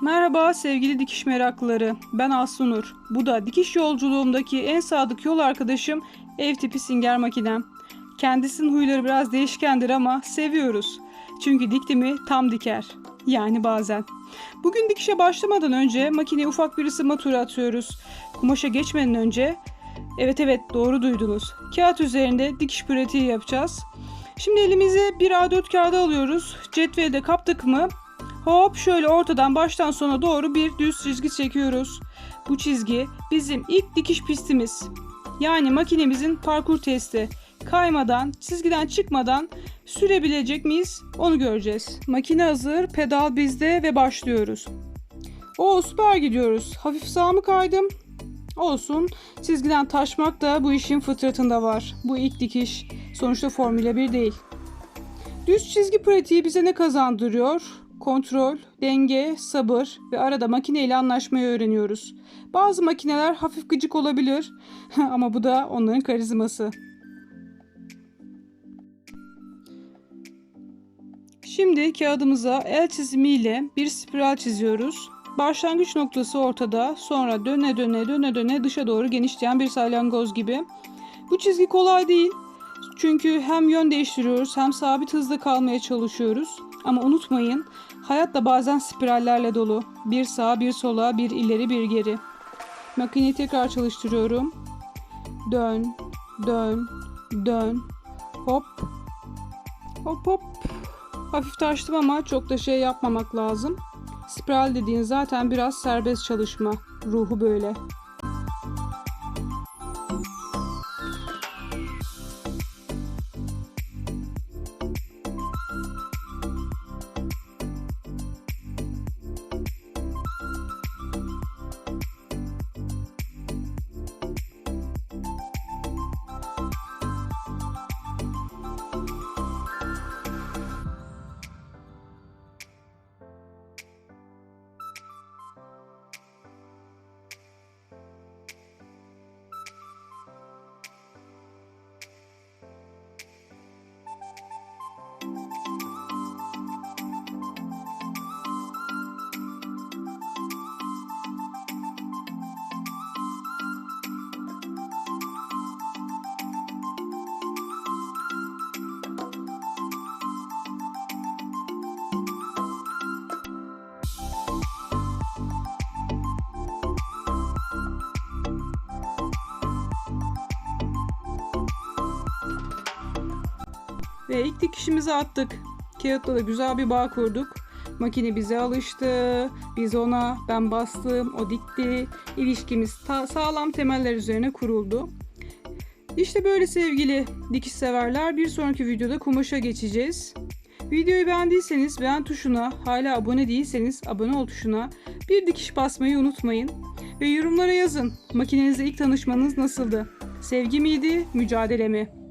Merhaba sevgili dikiş meraklıları. Ben Aslı Bu da dikiş yolculuğumdaki en sadık yol arkadaşım ev tipi singer makinem. Kendisinin huyları biraz değişkendir ama seviyoruz. Çünkü dikti mi tam diker. Yani bazen. Bugün dikişe başlamadan önce makineye ufak bir ısınma turu atıyoruz. Kumaşa geçmeden önce evet evet doğru duydunuz. Kağıt üzerinde dikiş pratiği yapacağız. Şimdi elimize bir A4 kağıdı alıyoruz. Cetvelde kaptık mı Hop şöyle ortadan baştan sona doğru bir düz çizgi çekiyoruz. Bu çizgi bizim ilk dikiş pistimiz. Yani makinemizin parkur testi. Kaymadan, çizgiden çıkmadan sürebilecek miyiz onu göreceğiz. Makine hazır, pedal bizde ve başlıyoruz. O süper gidiyoruz. Hafif sağa mı kaydım? Olsun. Çizgiden taşmak da bu işin fıtratında var. Bu ilk dikiş. Sonuçta Formula 1 değil. Düz çizgi pratiği bize ne kazandırıyor? Kontrol, denge, sabır ve arada makineyle anlaşmayı öğreniyoruz. Bazı makineler hafif gıcık olabilir ama bu da onların karizması. Şimdi kağıdımıza el çizimiyle bir spiral çiziyoruz. Başlangıç noktası ortada, sonra döne döne döne döne dışa doğru genişleyen bir salyangoz gibi. Bu çizgi kolay değil. Çünkü hem yön değiştiriyoruz hem sabit hızda kalmaya çalışıyoruz. Ama unutmayın hayat da bazen spirallerle dolu. Bir sağa bir sola bir ileri bir geri. Makineyi tekrar çalıştırıyorum. Dön, dön, dön. Hop. Hop hop. Hafif taştım ama çok da şey yapmamak lazım. Spiral dediğin zaten biraz serbest çalışma. Ruhu böyle. Ve ilk dikişimizi attık. Kağıtla da güzel bir bağ kurduk. Makine bize alıştı. Biz ona, ben bastım, o dikti. İlişkimiz sağlam temeller üzerine kuruldu. İşte böyle sevgili dikiş severler. Bir sonraki videoda kumaşa geçeceğiz. Videoyu beğendiyseniz beğen tuşuna, hala abone değilseniz abone ol tuşuna bir dikiş basmayı unutmayın. Ve yorumlara yazın. Makinenizle ilk tanışmanız nasıldı? Sevgi miydi, mücadele mi?